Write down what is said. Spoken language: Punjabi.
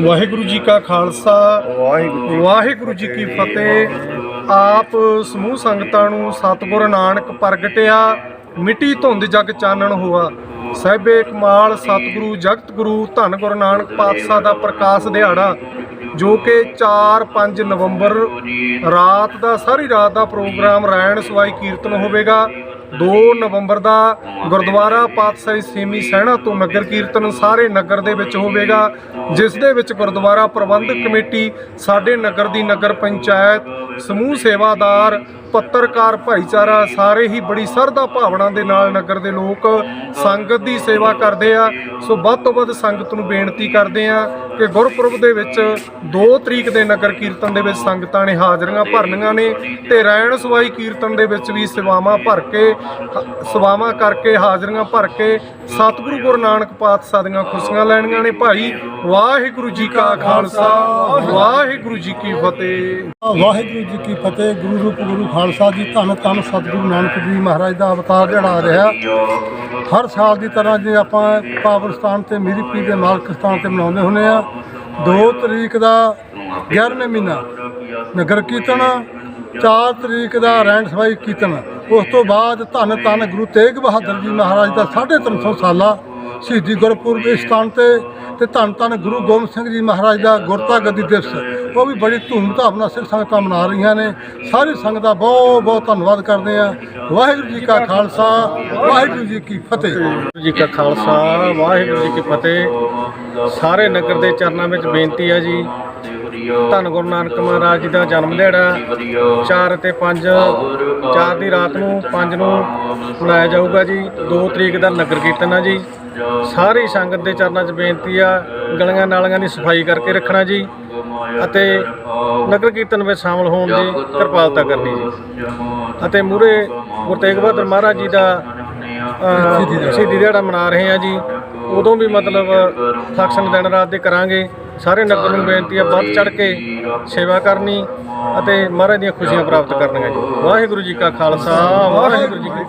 ਵਾਹਿਗੁਰੂ ਜੀ ਕਾ ਖਾਲਸਾ ਵਾਹਿਗੁਰੂ ਜੀ ਕੀ ਫਤਿਹ। ਆਪ ਸਮੂਹ ਸੰਗਤਾਂ ਨੂੰ ਸਤਿਗੁਰ ਨਾਨਕ ਪ੍ਰਗਟਿਆ ਮਿੱਟੀ ਧੁੰਦ ਜਗ ਚਾਨਣ ਹੋਆ। ਸਹਿਬੇ ਕਮਾਲ ਸਤਿਗੁਰੂ ਜਗਤ ਗੁਰੂ ਧੰਨ ਗੁਰੂ ਨਾਨਕ ਪਾਤਸ਼ਾਹ ਦਾ ਪ੍ਰਕਾਸ਼ ਦਿਹਾੜਾ। ਜੋ ਕਿ 4-5 ਨਵੰਬਰ ਰਾਤ ਦਾ, ਸਾਰੀ ਰਾਤ ਦਾ ਪ੍ਰੋਗਰਾਮ ਰਾਇਣ ਸਵਾਈ ਕੀਰਤਨ ਹੋਵੇਗਾ। 2 ਨਵੰਬਰ ਦਾ ਗੁਰਦੁਆਰਾ ਪਾਤਸ਼ਾਹੀ ਸੇਮੀ ਸਹਿਣਾ ਤੋਂ ਨਗਰ ਕੀਰਤਨ ਸਾਰੇ ਨਗਰ ਦੇ ਵਿੱਚ ਹੋਵੇਗਾ, ਜਿਸ ਦੇ ਵਿੱਚ ਗੁਰਦੁਆਰਾ ਪ੍ਰਬੰਧਕ ਕਮੇਟੀ, ਸਾਡੇ ਨਗਰ ਦੀ ਨਗਰ ਪੰਚਾਇਤ, ਸਮੂਹ ਸੇਵਾਦਾਰ ਪੱਤਰਕਾਰ ਭਾਈਚਾਰਾ ਸਾਰੇ ਹੀ ਬੜੀ ਸਰਦਾ ਭਾਵਨਾ ਦੇ ਨਾਲ ਨਗਰ ਦੇ ਲੋਕ ਸੰਗਤ ਦੀ ਸੇਵਾ ਕਰਦੇ ਆ। ਸੋ ਵੱਧ ਤੋਂ ਵੱਧ ਸੰਗਤ ਨੂੰ ਬੇਨਤੀ ਕਰਦੇ ਆ ਕਿ ਗੁਰਪੁਰਬ ਦੇ ਵਿੱਚ 2 ਤਰੀਕ ਦੇ ਨਗਰ ਕੀਰਤਨ ਦੇ ਵਿੱਚ ਸੰਗਤਾਂ ਨੇ ਹਾਜ਼ਰੀਆਂ ਭਰਨੀਆਂ ਨੇ ਤੇ ਰੈਣ ਸਵਾਈ ਕੀਰਤਨ ਦੇ ਵਿੱਚ ਵੀ ਸੇਵਾਵਾਂ ਭਰ ਕੇ, ਸੇਵਾਵਾਂ ਕਰਕੇ ਹਾਜ਼ਰੀਆਂ ਭਰ ਕੇ ਸਤਿਗੁਰੂ ਗੁਰੂ ਨਾਨਕ ਪਾਤਸ਼ਾਹ ਦੀਆਂ ਖੁਸ਼ੀਆਂ ਲੈਣੀਆਂ ਨੇ। ਭਾਈ ਵਾਹਿਗੁਰੂ ਜੀ ਕਾ ਖਾਲਸਾ, ਵਾਹਿਗੁਰੂ ਜੀ ਕੀ ਫਤਿਹ। ਵਾਹਿਗੁਰੂ ਜੀ ਕੀ ਫਤਿਹ, ਗੁਰੂ ਰੂਪ ਗੁਰੂ ਖਾਲਸਾ ਜੀ, ਧੰਨ ਧੰਨ ਸਤਿਗੁਰੂ ਨਾਨਕ ਜੀ ਮਹਾਰਾਜ ਦਾ ਅਵਤਾਰ ਜਿਹੜਾ ਆ ਰਿਹਾ। ਹਰ ਸਾਲ ਦੀ ਤਰ੍ਹਾਂ ਜੇ ਆਪਾਂ ਪਾਵਰਸਤਾਨ ਤੇ ਮੀਰੀ ਪੀ ਦੇ ਮਾਲਕ ਸਥਾਨ ਤੇ ਮਨਾਉਂਦੇ ਹੁੰਦੇ ਆ 2 ਤਰੀਕ ਦਾ 11ਵੇਂ ਮਹੀਨਾ, ਨਗਰ ਕੀਰਤਨ 4 ਤਰੀਕ ਦਾ ਰੈਂਡ ਸਵਾਈ ਕੀਰਤਨ, ਉਸ ਤੋਂ ਬਾਅਦ ਧੰਨ ਧੰਨ ਗੁਰੂ ਤੇਗ ਬਹਾਦਰ ਜੀ ਮਹਾਰਾਜ ਦਾ 350 ਸਾਲਾ ਸ਼ਹੀਦੀ ਗੁਰਪੁਰਬ ਇਸ ਸਥਾਨ ਤੇ ਤੇ ਧੰਨ ਧੰਨ ਗੁਰੂ ਗੋਬਿੰਦ ਸਿੰਘ ਜੀ ਮਹਾਰਾਜ ਦਾ ਗੁਰਤਾ ਗੱਦੀ ਦਿਵਸ। ਉਹ ਵੀ ਬੜੀ ਧੂਮਧਾਮ ਨਾਲ ਸਿੱਖ ਸੰਗਤਾਂ ਮਨਾ ਰਹੀਆਂ ਨੇ। ਸਾਰੀ ਸੰਗਤ ਦਾ ਬਹੁਤ ਬਹੁਤ ਧੰਨਵਾਦ ਕਰਦੇ ਆ ਵਾਹਿਗੁਰੂ ਜੀ ਕਾ ਖਾਲਸਾ, ਵਾਹਿਗੁਰੂ ਜੀ ਕੀ ਫਤਿਹ। ਵਾਹਿਗੁਰੂ ਜੀ ਕਾ ਖਾਲਸਾ, ਵਾਹਿਗੁਰੂ ਜੀ ਕੀ ਫਤਿਹ। ਸਾਰੇ ਨਗਰ ਦੇ ਚਰਨਾਂ ਵਿੱਚ ਬੇਨਤੀ ਹੈ ਜੀ ਧੰਨ ਗੁਰੂ ਨਾਨਕ ਮਹਾਰਾਜ ਜੀ ਦਾ ਜਨਮ ਦਿਹਾੜਾ 4 ਤੇ 5 4 ਦੀ ਰਾਤ ਨੂੰ 5 ਨੂੰ ਮਨਾਇਆ ਜਾਊਗਾ ਜੀ। 2 ਤਰੀਕ ਦਾ ਨਗਰ ਕੀਰਤਨ ਹੈ ਜੀ। ਸਾਰੀ ਸੰਗਤ ਦੇ ਚਰਨਾਂ 'ਚ ਬੇਨਤੀ ਆ ਗਲੀਆਂ ਨਾਲੀਆਂ ਦੀ ਸਫ਼ਾਈ ਕਰਕੇ ਰੱਖਣਾ ਜੀ। ਅਤੇ ਨਗਰ ਕੀਰਤਨ ਵਿੱਚ ਸ਼ਾਮਲ ਹੋਣ ਦੀ ਕਿਰਪਾਲਤਾ ਕਰਨੀ ਜੀ। ਅਤੇ ਮੂਰੇ ਗੁਰੂ ਤੇਗ ਬਹਾਦਰ ਮਹਾਰਾਜ ਜੀ ਦਾ ਸ਼ਹੀਦੀ ਦਿਹਾੜਾ। ਮਨਾ ਰਹੇ ਆ ਜੀ। ਉਦੋਂ ਵੀ ਮਤਲਬ ਫੰਕਸ਼ਨ ਦਿਨ ਰਾਤ ਦੇ ਕਰਾਂਗੇ। ਸਾਰੇ ਨਗਰ ਨੂੰ ਬੇਨਤੀ ਹੈ ਵੱਧ ਚੜ ਕੇ ਸੇਵਾ ਕਰਨੀ ਅਤੇ ਮਹਾਰਾਜ ਦੀਆਂ ਖੁਸ਼ੀਆਂ ਪ੍ਰਾਪਤ ਕਰਨੀਆਂ ਜੀ। ਵਾਹਿਗੁਰੂ ਜੀ ਕਾ ਖਾਲਸਾ, ਵਾਹਿਗੁਰੂ ਜੀ ਕੀ